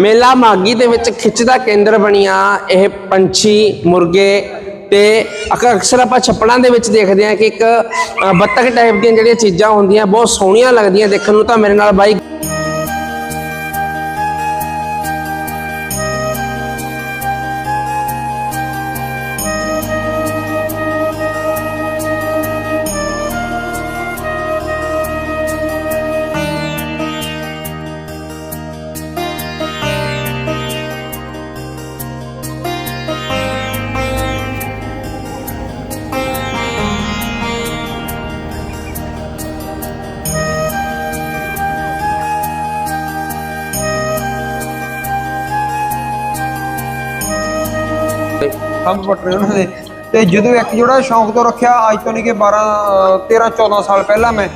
ਮੇਲਾ ਮਾਗੀ ਦੇ ਵਿੱਚ ਖਿੱਚ ਦਾ ਕੇਂਦਰ ਬਣੀਆਂ, ਇਹ ਪੰਛੀ, ਮੁਰਗੇ ਤੇ ਅਕ- ਅਕਸਰ ਆਪਾਂ ਛੱਪੜਾਂ ਦੇ ਵਿੱਚ ਦੇਖਦੇ ਹਾਂ ਕਿ ਇੱਕ ਬੱਤਖ ਟਾਈਪ ਦੀਆਂ ਜਿਹੜੀਆਂ ਚੀਜ਼ਾਂ ਹੁੰਦੀਆਂ, ਬਹੁਤ ਸੋਹਣੀਆਂ ਲੱਗਦੀਆਂ ਦੇਖਣ ਨੂੰ, ਤਾਂ ਮੇਰੇ ਨਾਲ ਬਾਈ ਖੰਭ ਪੱਟ ਰਹੇ ਉਹਨਾਂ ਦੇ। ਤੇ ਜਦੋਂ ਇੱਕ ਜੋੜਾ ਸ਼ੌਂਕ ਤੋਂ ਰੱਖਿਆ ਅੱਜ ਤੋਂ ਨਹੀਂ ਕਿ 12 13 14 ਸਾਲ ਪਹਿਲਾਂ ਮੈਂ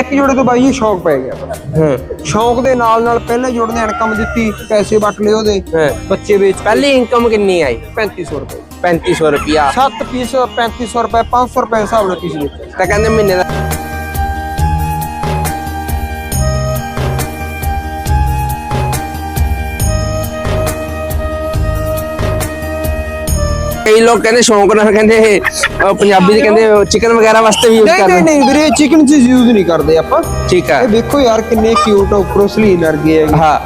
ਇੱਕ ਜੋੜੇ ਤੋਂ ਬਾਈ ਜੀ ਸ਼ੌਂਕ ਪੈ ਗਿਆ। ਸ਼ੌਂਕ ਦੇ ਨਾਲ ਨਾਲ ਪਹਿਲੇ ਜੋੜੇ ਨੇ ਇਨਕਮ ਦਿੱਤੀ ਪੈਸੇ ਵੱਟ ਲਏ ਉਹਦੇ। ਬੱਚੇ ਵੇਚ ਪਹਿਲੀ ਇਨਕਮ ਕਿੰਨੀ ਆਈ? 3500 ਰੁਪਏ। 3500 ਰੁਪਿਆ 7 ਪੀਸ 3500 ਰੁਪਏ 500 ਰੁਪਏ ਹਿਸਾਬ ਨਾਲ ਪੀਸ ਦਿੱਤੇ। ਤਾਂ ਕਹਿੰਦੇ ਮਹੀਨੇ ਦਾ ਕਈ ਲੋਕ ਕਹਿੰਦੇ ਸ਼ੌਂਕ ਨਾਲ ਕਹਿੰਦੇ ਅਹ ਪੰਜਾਬੀ ਦੇ ਕਹਿੰਦੇ ਚਿਕਨ ਵਗੈਰਾ ਵਾਸਤੇ ਵੀ ਯੂਜ਼ ਨਹੀਂ ਨਹੀਂ ਕਰਦੇ। ਨਹੀਂ ਵੀਰੇ ਚਿਕਨ ਚੀਜ਼ ਯੂਜ਼ ਨਹੀਂ ਕਰਦੇ ਆਪਾਂ। ਠੀਕ ਹੈ ਇਹ ਵੇਖੋ ਯਾਰ ਕਿੰਨੇ ਕਿਊਟ ਉੱਪਰੋਂ ਸਲੀਨ ਵਰਗੇ ਹੈਗੇ ਹਾਂ।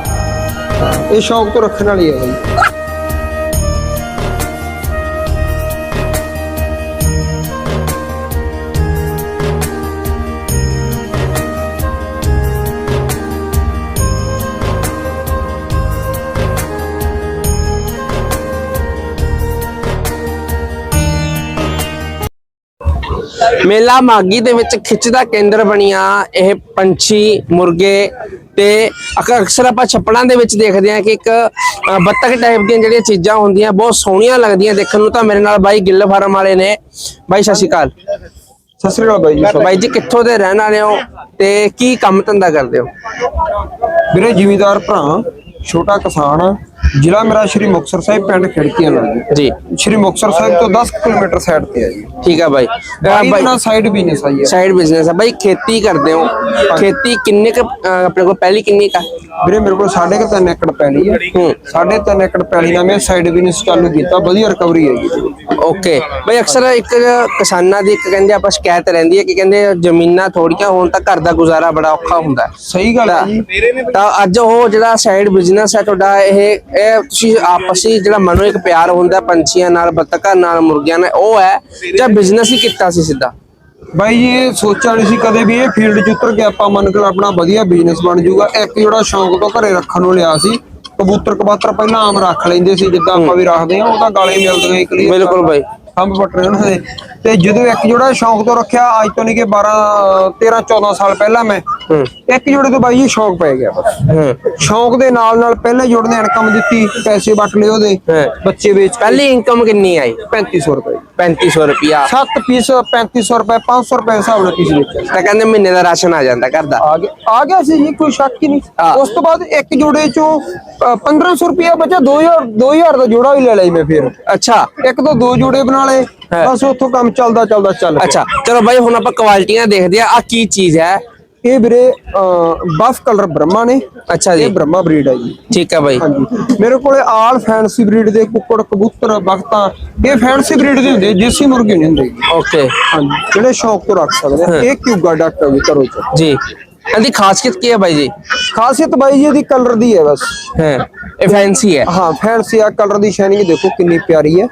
ਇਹ ਸ਼ੌਂਕ ਤੋਂ ਰੱਖਣ ਵਾਲੀ ਹੈ ਬਾਈ। ਮੇਲਾ ਮਾਗੀ ਦੇ ਵਿੱਚ ਖਿੱਚ ਦਾ ਕੇਂਦਰ ਬਣੀਆਂ ਇਹ ਪੰਛੀ ਮੁਰਗੇ ਤੇ ਅਕ- ਅਕਸਰ ਆਪਾਂ ਛੱਪੜਾਂ ਦੇ ਵਿੱਚ ਦੇਖਦੇ ਹਾਂ ਕਿ ਇੱਕ ਬੱਤਖ ਟਾਈਪ ਦੀਆਂ ਜਿਹੜੀਆਂ ਚੀਜ਼ਾਂ ਹੁੰਦੀਆਂ ਬਹੁਤ ਸੋਹਣੀਆਂ ਲੱਗਦੀਆਂ ਦੇਖਣ ਨੂੰ ਤਾਂ ਮੇਰੇ ਨਾਲ ਬਾਈ ਗਿੱਲ ਫਾਰਮ ਵਾਲੇ ਨੇ। ਬਾਈ ਸਤਿ ਸ਼੍ਰੀ ਅਕਾਲ। ਸਤਿ ਸ੍ਰੀ ਅਕਾਲ ਬਾਈ ਜੀ ਬਾਈ ਜੀ ਕਿੱਥੋਂ ਦੇ ਰਹਿਣ ਵਾਲੇ ਹੋ ਤੇ ਕੀ ਕੰਮ ਧੰਦਾ ਕਰਦੇ ਹੋ? ਵੀਰੇ ਜ਼ਿਮੀਦਾਰ ਭਰਾ ਛੋਟਾ ਕਿਸਾਨ ਆ। ਜ਼ਿਲ੍ਹਾ ਮੇਰਾ ਸ਼੍ਰੀ ਮੁਕਤਸਰ ਸਾਹਿਬ ਪਿੰਡ ਖਿੜਕੀਆਂ ਲੱਗਦੀ ਜੀ ਸ਼੍ਰੀ ਮੁਕਤਸਰ ਸਾਹਿਬ ਤੋਂ 10 ਕਿਲੋਮੀਟਰ ਸਾਈਡ ਤੇ ਹੈ ਜੀ ਠੀਕ ਹੈ ਬਾਈ ਅ, ਬਾਈ ਬਾਈ ਨਾਲ ਸਾਈਡ ਬਿਜ਼ਨਸ ਆਈ ਹੈ ਸਾਈਡ ਬਿਜ਼ਨਸ ਹੈ ਬਾਈ ਖੇਤੀ ਕਰਦੇ ਹੋ ਖੇਤੀ ਕਿੰਨੇ ਕ ਆਪਣੇ ਕੋਲ ਪਹਿਲੀ ਕਿੰਨੀ ਕਾ ਵੀਰੇ ਮੇਰੇ ਕੋਲ 3.5 ਏਕੜ ਪੈਲੀ ਹੈ ਹੂੰ 3.5 ਏਕੜ ਪੈਲੀ ਨਾਲ ਮੈਂ ਸਾਈਡ ਬਿਜ਼ਨਸ ਚਾਲੂ ਕੀਤਾ ਵਧੀਆ ਰਿਕਵਰੀ ਹੈ ਜੀ। ਓਕੇ। ਬਈ ਅਕਸਰ ਇੱਕ ਕਿਸਾਨਾਂ ਦੀ ਇੱਕ ਕਹਿੰਦੇ ਆਪਾਂ ਸ਼ਿਕਾਇਤ ਰਹਿੰਦੀ ਹੈ ਕਿ ਕਹਿੰਦੇ ਜ਼ਮੀਨਾਂ ਥੋੜੀਆਂ ਹੋਣ ਤਾਂ ਘਰ ਦਾ ਗੁਜ਼ਾਰਾ ਬੜਾ ਔਖਾ ਹੁੰਦਾ। ਸਹੀ ਗੱਲ ਹੈ ਜੀ। ਤਾਂ ਅੱਜ ਉਹ ਜਿਹੜਾ ਸਾਈਡ ਬਿਜ਼ਨਸ ਹੈ ਤੁਹਾਡਾ ਇਹ ਇਹ ਤੁਸੀਂ ਆਪਸੀ ਜਿਹੜਾ ਮਨੋ ਇੱਕ ਪਿਆਰ ਹੁੰਦਾ ਪੰਛੀਆਂ ਨਾਲ ਬੱਤਕਾਂ ਨਾਲ ਮੁਰਗੀਆਂ ਨਾਲ ਉਹ ਹੈ ਜਾਂ ਬਿਜ਼ਨਸ ਹੀ ਕੀਤਾ ਸੀ ਸਿੱਧਾ? ਬਾਈ ਜੀ ਇਹ ਸੋਚਿਆ ਨਹੀਂ ਸੀ ਕਦੇ ਵੀ ਇਹ ਫੀਲਡ 'ਚ ਉਤਰ ਕੇ ਆਪਾਂ ਮੰਨ ਕੇ ਆਪਣਾ ਵਧੀਆ ਬਿਜ਼ਨਸ ਬਣ ਜਾਊਗਾ। ਇੱਕ ਜਿਹੜਾ ਸ਼ੌਂਕ ਤੋਂ ਘਰੇ ਰੱਖਣ ਨੂੰ ਲਿਆ ਸੀ ਕਬੂਤਰ ਕਬਾਤਰ ਪਹਿਲਾਂ ਆਮ ਰੱਖ ਲੈਂਦੇ ਸੀ ਜਿੱਦਾਂ ਆਪਾਂ ਵੀ ਰੱਖਦੇ ਆ ਉਹ ਤਾਂ ਗਾਲੇ ਮਿਲਦੇ ਨੇ ਕਲੀਅਰ ਬਿਲਕੁਲ ਬਾਈ। ਖੰਭ ਪੱਟ ਰਹੇ ਉਹਨਾਂ ਦੇ ਤੇ ਜਦੋਂ ਇੱਕ ਜੋੜਾ ਸ਼ੌਂਕ ਤੋਂ ਰੱਖਿਆ ਅੱਜ ਤੋਂ ਨਹੀਂ ਕਿ 12 13 14 ਸਾਲ ਪਹਿਲਾਂ ਮੈਂ ਇੱਕ ਜੋੜੇ ਤੋਂ ਬਾਈ ਜੀ ਸ਼ੌਂਕ ਪੈ ਗਿਆ ਸ਼ੌਂਕ ਦੇ ਨਾਲ ਨਾਲ ਪਹਿਲੇ ਜੋੜੇ ਨੇ ਇਨਕਮ ਦਿੱਤੀ ਪੈਸੇ ਵੱਟ ਲਏ ਉਹਦੇ। ਬੱਚੇ ਵੇਚ ਕੇ। ਪਹਿਲੀ ਇਨਕਮ ਕਿੰਨੀ ਆਈ? 3500 ਰੁਪਏ। 3500 ਰੁਪਿਆ 7 ਪੀਸ 3500 ਰੁਪਏ 500 ਰੁਪਏ ਹਿਸਾਬ ਨਾਲ ਪੀਸ ਵੇਚਿਆ। ਤਾਂ ਕਹਿੰਦੇ ਮਹੀਨੇ ਦਾ ਰਾਸ਼ਨ ਆ ਜਾਂਦਾ ਘਰ ਦਾ। ਆ ਗਿਆ ਸੀ ਜੀ ਕੋਈ ਸ਼ੱਕ ਹੀ। ਨਹੀਂ। ਉਸ ਤੋਂ ਬਾਅਦ ਇੱਕ ਜੋੜੇ ਚੋਂ ਅ, 1500 ਰੁਪਏ ਬਚਾ 2000 2000 ਦਾ ਜੋੜਾ ਵੀ ਲੈ ਲਈ ਮੈਂ ਫਿਰ। ਅੱਛਾ। ਇੱਕ ਤੋਂ ਦੋ ਜੋੜੇ ਬਣਾ ਲਏ। ਬਸ ਉੱਥੋਂ ਕੰਮ ਚੱਲਦਾ ਚੱਲਦਾ ਚੱਲ ਪਿਆ। ਅੱਛਾ ਚਲੋ ਬਾਈ ਹੁਣ ਆਪਾਂ ਕੁਆਲਿਟੀਆਂ ਦੇਖਦੇ ਆ ਆ ਕੀ ਚੀਜ਼ ਹੈ? ਇਹ ਵੀਰੇ ਬਫ ਕਲਰ ਬ੍ਰਹਮਾ ਨੇ। ਅੱਛਾ ਇਹ ਜੀ ਬ੍ਰਹਮਾ ਬਰੀਡ ਹੈ ਜੀ। ਠੀਕ ਹੈ ਬਾਈ। ਹਾਂਜੀ। ਮੇਰੇ ਕੋਲੇ ਆਲ ਫੈਂਸੀ ਬਰੀਡ ਦੇ ਕੁੱਕੜ ਕਬੂਤਰ ਬਖਤਾਂ ਇਹ ਫੈਂਸੀ ਬਰੀਡ ਦੇ ਹੁੰਦੇ ਦੇਸੀ ਮੁਰਗੇ ਨਹੀਂ ਹੁੰਦੇ। ਓਕੇ ਹਾਂਜੀ। ਜਿਹੜੇ ਸ਼ੌਕ ਤੋਂ ਰੱਖ ਸਕਦੇ ਆ। ਇਹ ਕਿਊਗਾ ਡਾਕਟਰ ਵੀ ਕਰੋ ਜੀ ਇਹਦੀ ਖਾਸੀਅਤ ਕੀ ਹੈ ਬਾਈ ਜੀ? ਖਾਸੀਅਤ ਬਾਈ ਜੀ ਇਹਦੀ ਕਲਰ ਦੀ ਹੈ ਬਸ। ਹਾਂ। ਇਹ ਫੈਂਸੀ ਹੈ। ਹਾਂ ਫੈਂਸੀ ਆ। ਕਲਰ ਦੀ ਸ਼ਾਈਨਿੰਗ ਦੇਖੋ ਕਿੰਨੀ ਪਿਆਰੀ ਹੈ।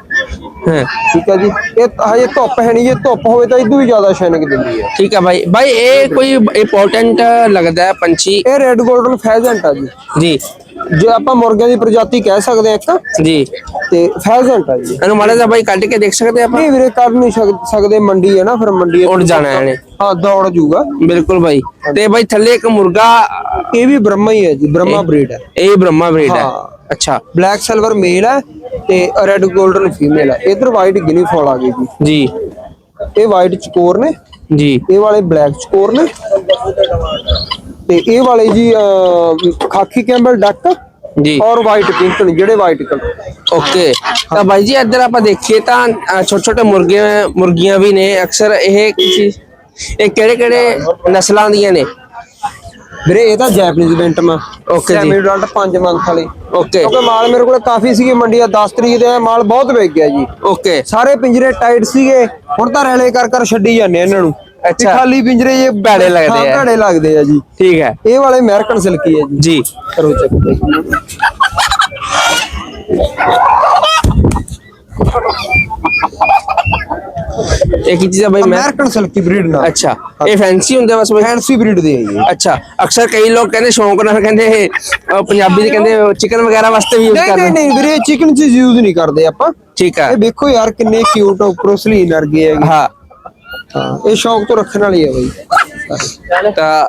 ਹਾਂ। ਠੀਕ ਹੈ ਜੀ। ਇਹ ਹਜੇ ਧੁੱਪ ਹੈ ਨਹੀਂ ਜੇ ਧੁੱਪ ਹੋਵੇ ਤਾਂ ਇਦੋਂ ਵੀ ਜ਼ਿਆਦਾ ਸ਼ਾਈਨਿੰਗ ਦਿੰਦੀ ਹੈ। ਠੀਕ ਹੈ ਬਾਈ ਬਾਈ ਇਹ ਕੋਈ ਇੰਪੋਰਟੈਂਟ ਲੱਗਦਾ ਹੈ ਪੰਛੀ? ਇਹ ਰੈੱਡ 골ਡਨ ਫੈਜ਼ੈਂਟ ਆ ਜੀ। ਜੀ। ਜੇ ਆਪਾਂ ਮੁਰਗਿਆਂ ਦੀ ਪ੍ਰਜਾਤੀ ਕਹਿ ਸਕਦੇ ਆ ਇੱਕ ਜੀ। ਤੇ ਫੈਜ਼ੈਂਟ ਆ ਜੀ। ਇਹਨੂੰ ਮਾੜਾ ਜਿਹਾ ਬਾਈ ਕੱਢ ਕੇ ਦੇਖ ਸਕਦੇ ਆਪਾਂ? ਨਹੀਂ ਵੀਰੇ ਕਰ ਨਹੀਂ ਸਕ- ਸਕਦੇ ਮੰਡੀ ਹੈ ਨਾ ਫਿਰ ਮੰਡੀ ਉੱਡ ਜਾਣਾ ਇਹਨੇ। ਹਾਂ ਦੌੜ ਜੂਗਾ ਬਿਲਕੁਲ ਬਾਈ ਤੇ ਬਾਈ ਥੱਲੇ ਇੱਕ ਮੁਰਗਾ ਇਹ ਵੀ ਬ੍ਰਹਮਾ ਹੀ ਹੈ ਜੀ ਬ੍ਰਹਮਾ ਬਰੀਡ ਹੈ। ਇਹ ਬ੍ਰਹਮਾ ਬਰੀਡ ਹਾਂ। ਅੱਛਾ। ਬਲੈਕ ਸਿਲਵਰ ਮੇਲ ਹੈ। ਤੇ ਰੈੱਡ 골ਡਨ ਫੀਮੇਲ ਹੈ ਇਧਰ ਵਾਈਟ ਗਿਨੀ ਫॉल ਆ ਗਈ ਜੀ। ਜੀ। ਇਹ ਵਾਈਟ ਚਕੋਰ ਨੇ। ਜੀ। ਇਹ ਵਾਲੇ ਬਲੈਕ ਚਕੋਰ ਨੇ। ਤੇ ਇਹ ਵਾਲੇ ਜੀ ਖਾਕੀ ਕੈਂਬਲ ਡੱਕ ਜੀ। ਔਰ ਵਾਈਟ ਪਿੰਕ ਨੇ ਜਿਹੜੇ ਵਾਈਟ ਕਲਰ ਓਕੇ। ਤਾਂ ਬਾਈ ਜੀ ਇੱਧਰ ਆਪਾਂ ਦੇਖੀਏ ਤਾਂ ਛੋਟੇ ਛੋਟੇ ਮੁਰਗੇ ਮੁਰਗੀਆਂ ਵੀ ਨੇ। ਅਕਸਰ ਇਹ ਕਿਸੇ ਇਹ ਕਿਹੜੇ ਕਿਹੜੇ ਨਸਲਾਂ ਦੀਆਂ ਨੇ? ਵੀਰੇ ਇਹ ਤਾਂ ਜੈਪਨੀਜ਼ ਬੈਂਟਮ ਆ Okay ਜੀ। ਸੈਮੀ ਅਡਲਟ 5 ਮੰਥ ਵਾਲੇ। ਓਕੇ ਕਿਉਂਕਿ ਮਾਲ ਮੇਰੇ ਕੋਲ ਕਾਫੀ ਸੀਗੇ ਮੰਡੀ ਦਾ 10 ਤਰੀਕ ਦੇ ਮਾਲ ਬਹੁਤ ਵਿਕ ਗਿਆ ਜੀ। ਓਕੇ ਸਾਰੇ ਪਿੰਜਰੇ ਟਾਈਟ ਸੀਗੇ। ਹੁਣ ਤਾਂ ਰੈਲੇ ਕਰ ਕਰ ਛੱਡੀ ਜਾਂਦੇ ਇਹਨਾਂ ਨੂੰ। ਅੱਛਾ। ਖਾਲੀ ਪਿੰਜਰੇ ਜੇ ਭੈੜੇ ਲੱਗਦੇ ਆ। ਭੈੜੇ ਲੱਗਦੇ ਆ ਜੀ। ਠੀਕ ਹੈ। ਇਹ ਵਾਲੇ ਅਮਰੀਕਨ ਸਿਲਕੀ ਹੈ ਜੀ। ਜੀ। ਕਰੋ ਚੈੱਕ। ਇਹ ਕੀ ਚੀਜ਼ ਹੈ ਬਾਈ ਮੈਂ? ਅਮਰੀਕਨ ਸਿਲਕੀ ਬਰੀਡ ਨਾਲ। ਅੱਛਾ। ਇਹ ਫੈਂਸੀ ਹੁੰਦੇ ਬਸ ਬਾਈ? ਫੈਂਸੀ ਬਰੀਡ ਦੇ ਜੀ ਅੱਛਾ ਅਕਸਰ ਕਈ ਲੋਕ ਕਹਿੰਦੇ ਸ਼ੌਂਕ ਨਾਲ ਕਹਿੰਦੇ ਇਹ ਪੰਜਾਬੀ ਦੇ ਕਹਿੰਦੇ ਚਿਕਨ ਵਗੈਰਾ ਵਾਸਤੇ ਵੀ ਯੂਜ਼ ਨਹੀਂ ਕਰਦੇ। ਨਹੀਂ ਨਹੀਂ ਵੀਰੇ ਚਿਕਨ ਚੀਜ਼ ਯੂਜ਼ ਨਹੀਂ ਕਰਦੇ ਆਪਾਂ। ਠੀਕ ਹੈ ਇਹ ਵੇਖੋ ਯਾਰ ਕਿੰਨੇ ਕਿਊਟ ਉੱਪਰੋਂ ਸਲੀਨ ਵਰਗੇ ਹੈਗੇ। ਹਾਂ। ਹਾਂ ਇਹ ਸ਼ੌਂਕ ਤੋਂ ਰੱਖਣ ਵਾਲੀ ਹੈ ਬਈ। ਤਾਂ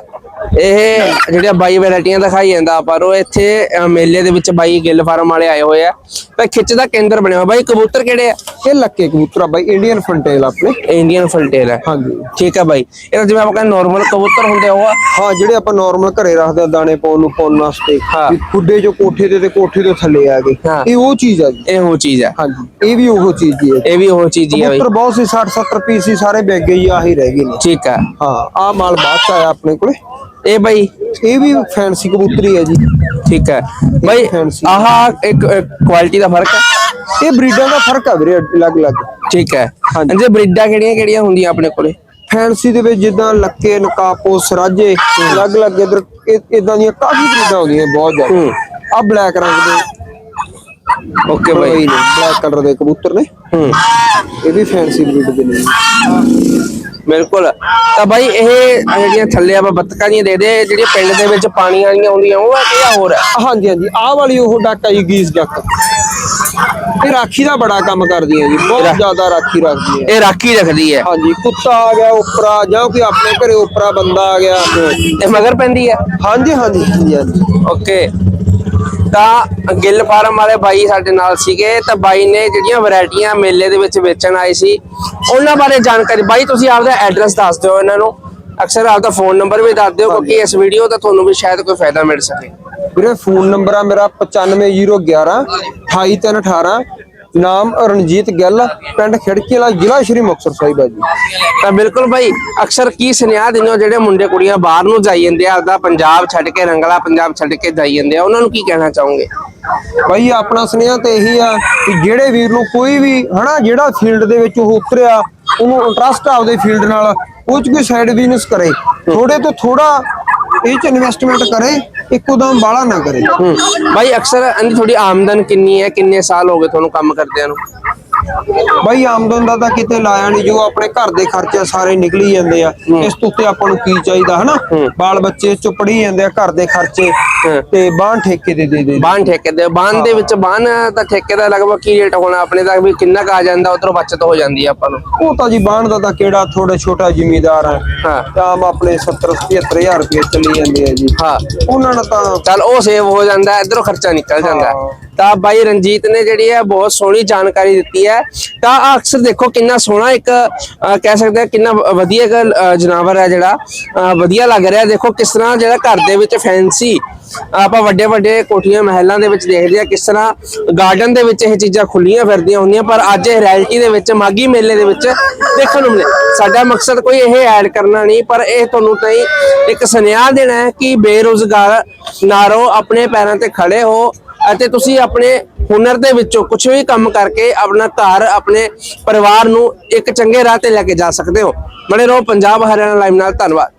ਇਹ ਜਿਹੜੀਆਂ ਬਾਈ ਵੈਰਾਈਟੀਆਂ ਦਿਖਾਈ ਜਾਂਦਾ ਪਰ ਉਹ ਇੱਥੇ ਮੇਲੇ ਦੇ ਵਿੱਚ ਬਾਈ ਗਿੱਲ ਫਾਰਮ ਵਾਲੇ ਆਏ ਹੋਏ ਆ। ਤਾਂ ਖਿੱਚ ਦਾ ਕੇਂਦਰ ਬਣਿਆ ਹੋਇਆ। ਬਾਈ ਕਬੂਤਰ ਕਿਹੜੇ ਆ? ਇਹ ਲੱਕੇ ਕਬੂਤਰ ਆ ਬਾਈ ਇੰਡੀਅਨ ਫੰਟੇਲ ਆਪਣੇ। ਇੰਡੀਅਨ ਫਲਟੇਲ ਹੈ ਹਾਂਜੀ। ਠੀਕ ਹੈ ਬਾਈ। ਇਹ ਜਿਵੇਂ ਆਪਾਂ ਕਹਿੰਦੇ ਨਾਰਮਲ ਕਬੂਤਰ ਹੁੰਦੇ ਆ ਉਹ ਆ? ਹਾਂ ਜਿਹੜੇ ਆਪਾਂ ਨਾਰਮਲ ਘਰੇ ਰੱਖਦੇ ਆ ਦਾਣੇ ਪਾਉਣ ਨੂੰ ਪਾਉਣ ਵਾਸਤੇ। ਖੁੱਡੇ ਜੋ ਕੋਠੇ ਤੇ ਤੇ ਕੋਠੇ ਤੋਂ ਥੱਲੇ ਆ ਗਏ। ਇਹ ਉਹ ਚੀਜ਼ ਆ ਜੀ। ਇਹ ਉਹ ਚੀਜ਼ ਆ। ਹਾਂਜੀ। ਇਹ ਵੀ ਉਹ ਚੀਜ਼ ਹੀ ਹੈ ਇਹ ਵੀ ਉਹ ਚੀਜ਼ ਹੀ ਆ ਬਾਈ। ਕਬੂਤਰ ਬਹੁਤ ਸੀ 60 70 ਪੀਸ ਸੀ ਸਾਰੇ ਵਿਕ ਗਏ ਆਹੀ ਰਹਿ ਗਏ ਨੇ। ਠੀਕ ਹੈ ਹਾਂ ਆਹ ਮਾਲ ਬਾਅਦ ਚ ਆਇਆ ਆਪਣੇ ਕੋਲੇ। ਇਹ ਬਾਈ ਇਹ ਵੀ ਫੈਂਸੀ ਕਬੂਤਰੀ ਹੈ ਜੀ। ਠੀਕ ਹੈ। ਬਾਈ fancy। ਆਹ ਇੱਕ ਕੁਆਲਿਟੀ ਦਾ ਫ਼ਰਕ ਹੈ। ਇਹ ਬਰੀਡਾਂ ਦਾ ਫ਼ਰਕ ਆ ਵੀਰੇ ਅਲੱਗ-ਅਲੱਗ। ਠੀਕ ਹੈ। ਹਾਂਜੀ। ਜੇ ਬਰੀਡਾਂ ਕਿਹੜੀਆਂ ਕਿਹੜੀਆਂ ਹੁੰਦੀਆਂ ਆਪਣੇ ਕੋਲੇ? ਫੈਂਸੀ ਦੇ ਵਿੱਚ ਜਿੱਦਾਂ ਲੱਕੇ ਨਕਾਪੋ ਸਰਾਜੇ ਅਲੱਗ-ਅਲੱਗ ਇਧਰ ਇਦਾਂ ਦੀਆਂ ਕਾਫੀ ਬਰੀਡਾਂ ਆਉਂਦੀਆਂ ਬਹੁਤ ਜ਼ਿਆਦਾ। ਹੂੰ। ਆ ਬਲੈਕ ਰੰਗ ਦੇ। ਓਕੇ ਬਈ। ਬਲੈਕ ਕਲਰ ਦੇ ਕਬੂਤਰ ਨੇ। ਹੂੰ। ਇਹ ਵੀ ਫੈਂਸੀ ਬਰੀਡ ਦੇ ਨੇ। ਬਿਲਕੁਲ। ਤਾਂ ਬਾਈ ਇਹ ਜਿਹੜੀਆਂ ਥੱਲੇ ਆਪਾਂ ਬੱਤਕਾਂ ਦੀਆਂ ਦੇ ਦੇ ਜਿਹੜੀਆਂ ਪਿੰਡ ਦੇ ਵਿੱਚ ਪਾਣੀ ਵਾਲੀਆਂ ਆਉਂਦੀਆਂ ਉਹ ਆ ਕਿ ਆ ਹੋਰ ਹੈ ਹਾਂਜੀ ਹਾਂਜੀ। ਆਹ ਵਾਲੀ ਉਹ ਡੱਕ ਆ ਜੀ ਗੀਸ ਡੱਕ ਇਹ ਰਾਖੀ ਦਾ ਬੜਾ ਕੰਮ ਕਰਦੀ ਹੈ ਜੀ ਬਹੁਤ ਜ਼ਿਆਦਾ ਰਾਖੀ ਰੱਖਦੀ ਹੈ ਇਹ ਰਾਖੀ ਰੱਖਦੀ ਹੈ। ਹਾਂਜੀ ਕੁੱਤਾ ਆ ਗਿਆ ਉਪਰਾ ਜਾਂ ਕੋਈ ਆਪਣੇ ਘਰੇ ਉਪਰਾ ਬੰਦਾ ਆ ਗਿਆ। ਇਹ ਮਗਰ ਪੈਂਦੀ ਹੈ? ਹਾਂਜੀ ਹਾਂਜੀ ਹਾਂਜੀ। ਓਕੇ। ਤਾਂ ਗਿੱਲ ਫਾਰਮ ਵਾਲੇ ਬਾਈ ਸਾਡੇ ਨਾਲ ਸੀਗੇ ਤਾਂ ਬਾਈ ਨੇ ਜਿਹੜੀਆਂ ਵੈਰਾਈਟੀਆਂ ਮੇਲੇ ਦੇ ਵਿੱਚ ਵੇਚਣ ਆਏ ਸੀ, ਉਹਨਾਂ ਬਾਰੇ ਜਾਣਕਾਰੀ। ਬਾਈ, ਤੁਸੀਂ ਆਪਦਾ ਐਡਰੈਸ ਦੱਸ ਦਿਓ ਇਹਨਾਂ ਨੂੰ। ਅਕਸਰ ਆਪਦਾ ਫੋਨ ਨੰਬਰ ਵੀ ਦੱਸ ਦਿਓ, ਕਿਉਂਕਿ ਇਸ ਵੀਡੀਓ ਦਾ ਤੁਹਾਨੂੰ ਵੀ ਸ਼ਾਇਦ ਕੋਈ ਫਾਇਦਾ ਮਿਲ ਸਕੇ। ਵੀਰੇ ਫੋਨ ਨੰਬਰ ਆ ਮੇਰਾ 95011 28318 ਨਾਮ ਰਣਜੀਤ ਗਿੱਲ ਪਿੰਡ ਖਿੜਕੀ ਵਾਲਾ ਜ਼ਿਲ੍ਹਾ ਸ਼੍ਰੀ ਮੁਕਤਸਰ ਸਾਹਿਬ ਆ ਜੀ। ਤਾਂ ਬਿਲਕੁਲ ਬਾਈ ਅਕਸਰ ਕੀ ਸੁਨੇਹਾ ਦਿੰਦੇ ਹੋ ਜਿਹੜੇ ਮੁੰਡੇ ਕੁੜੀਆਂ ਬਾਹਰ ਨੂੰ ਜਾਈ ਜਾਂਦੇ ਆ ਆਪਦਾ ਪੰਜਾਬ ਛੱਡ ਕੇ ਰੰਗਲਾ ਪੰਜਾਬ ਛੱਡ ਕੇ ਜਾਈ ਜਾਂਦੇ ਆ ਉਹਨਾਂ ਨੂੰ ਕੀ ਕਹਿਣਾ ਚਾਹੋਗੇ? ਬਾਈ ਆਪਣਾ ਸੁਨੇਹਾ ਤੇ ਇਹੀ ਆ ਕਿ ਜਿਹੜੇ ਵੀਰ ਨੂੰ ਕੋਈ ਵੀ ਹਨਾ ਜਿਹੜਾ ਫੀਲਡ ਦੇ ਵਿੱਚ ਉਹ ਉਤਰਿਆ ਉਹਨੂੰ ਇੰਟਰਸਟ ਆਪਦੇ ਫੀਲਡ ਨਾਲ ਉਹ ਚ ਕੋਈ ਸਾਈਡ ਬਿਜ਼ਨਸ ਕਰੇ ਥੋੜੇ ਤੋਂ ਥੋੜਾ ਇਹ ਚ ਇਨਵੈਸਟਮੈਂਟ ਕਰੇ ਇੱਕੋ ਦਮ ਬਾਲਾ ਨਾ ਕਰੇ। ਹੂੰ। ਬਾਈ ਅਕਸਰ ਇਹਦੀ ਤੁਹਾਡੀ ਆਮਦਨ ਕਿੰਨੀ ਹੈ ਕਿੰਨੇ ਸਾਲ ਹੋ ਗਏ ਤੁਹਾਨੂੰ ਕੰਮ ਕਰਦਿਆਂ ਨੂੰ? ਬਾਈ ਆਮਦਨ ਦਾ ਤਾਂ ਕਿਤੇ ਲਾਇਆ ਨਹੀਂ ਜੋ ਆਪਣੇ ਘਰ ਦੇ ਖਰਚੇ ਸਾਰੇ ਨਿਕਲੀ ਜਾਂਦੇ ਆ। ਇਸ ਤੋਂ ਉੱਤੇ ਆਪਾਂ ਨੂੰ ਕੀ ਚਾਹੀਦਾ ਹਨਾ? ਬਾਲ ਬੱਚੇ ਚੁੱਪੜੀ ਜਾਂਦੇ ਆ ਘਰ ਦੇ ਖਰਚੇ। ਤੇ ਬਾਹਨ ਠੇਕੇ ਦੇ ਦੇ ਦੇ ਬਾਣ ਠੇਕੇ ਦੇ ਬਾਣ ਦੇ ਵਿੱਚ ਬਾਣ ਤਾਂ ਠੇਕੇ ਦਾ ਲਗਭਗ ਕੀ ਰੇਟ ਹੋਣਾ? ਆਪਣੇ ਦਾ ਵੀ ਕਿੰਨਾ ਕੁ ਆ ਜਾਂਦਾ ਉਧਰੋਂ ਬਚਤ ਹੋ ਜਾਂਦੀ ਆਪਾਂ ਨੂੰ। ਉਹ ਤਾਂ ਜੀ ਬਾਹਨ ਦਾ ਤਾਂ ਕਿਹੜਾ ਥੋੜਾ ਛੋਟਾ ਜ਼ਿਮੀਦਾਰ ਹੈ। ਹਾਂ। ਤਾਂ ਆਪਣੇ 70 75000 ਰੁਪਏ ਚੱਲੀ ਜਾਂਦੇ ਆ ਜੀ। ਹਾਂ। ਉਹਨਾਂ ਨੇ ਤਾਂ ਚੱਲ ਉਹ ਸੇਵ ਹੋ ਜਾਂਦਾ ਇਧਰੋਂ ਖਰਚਾ ਨਿਕਲ ਜਾਂਦਾ। ਤਾਂ ਬਾਈ ਰਣਜੀਤ ਨੇ ਜਿਹੜੀ ਹੈ ਬਹੁਤ ਸੋਹਣੀ ਜਾਣਕਾਰੀ ਦਿੱਤੀ ਹੈ। ਤਾਂ ਅਕਸਰ ਦੇਖੋ ਕਿੰਨਾ ਸੋਹਣਾ ਇੱਕ ਕਹਿ ਸਕਦੇ ਕਿੰਨਾ ਵਧੀਆ ਜਾਨਵਰ ਹੈ ਜਿਹੜਾ। ਵਧੀਆ ਲੱਗ ਰਿਹਾ। ਦੇਖੋ ਕਿਸ ਤਰ੍ਹਾਂ ਜਿਹੜਾ ਘਰ ਦੇ ਵਿੱਚ ਫੈਂਸੀ ਆਪਾਂ ਵੱਡੇ ਵੱਡੇ ਕੋਠੀਆਂ ਮਹਿਲਾਂ ਦੇ ਵਿੱਚ ਦੇਖਦੇ ਆ ਕਿਸ ਤਰ੍ਹਾਂ ਗਾਰਡਨ ਦੇ ਵਿੱਚ ਇਹ ਚੀਜ਼ਾਂ ਖੁੱਲੀਆਂ ਫਿਰਦੀਆਂ ਹੁੰਦੀਆਂ, ਪਰ ਅੱਜ ਇਹ ਰਿਐਲਿਟੀ ਦੇ ਵਿੱਚ ਮਾਗੀ ਮੇਲੇ ਦੇ ਵਿੱਚ ਦੇਖਣ ਨੂੰ ਮਿਲੇ ਸਾਡਾ ਮਕਸਦ ਕੋਈ ਇਹ ਐਡ ਕਰਨਾ ਨਹੀਂ, ਪਰ ਇਹ ਤੁਹਾਨੂੰ ਤਾਈ ਇੱਕ ਸੁਨੇਹਾ ਦੇਣਾ ਹੈ ਕਿ ਬੇਰੁਜ਼ਗਾਰ ਨਾ ਰਹੋ ਆਪਣੇ ਪੈਰਾਂ ਤੇ ਖੜੇ ਹੋ ਅਤੇ ਤੁਸੀਂ ਆਪਣੇ ਹੁਨਰ ਦੇ ਵਿੱਚੋਂ ਕੁਝ ਵੀ ਕੰਮ ਕਰਕੇ ਆਪਣਾ ਘਰ, ਆਪਣੇ ਪਰਿਵਾਰ ਨੂੰ ਇੱਕ ਚੰਗੇ ਰਾਹ ਤੇ ਲੈ ਕੇ ਜਾ ਸਕਦੇ ਹੋ। ਬਣੇ ਰਹੋ ਪੰਜਾਬ ਹਰਿਆਣਾ ਲਾਈਵ ਨਾਲ, ਧੰਨਵਾਦ।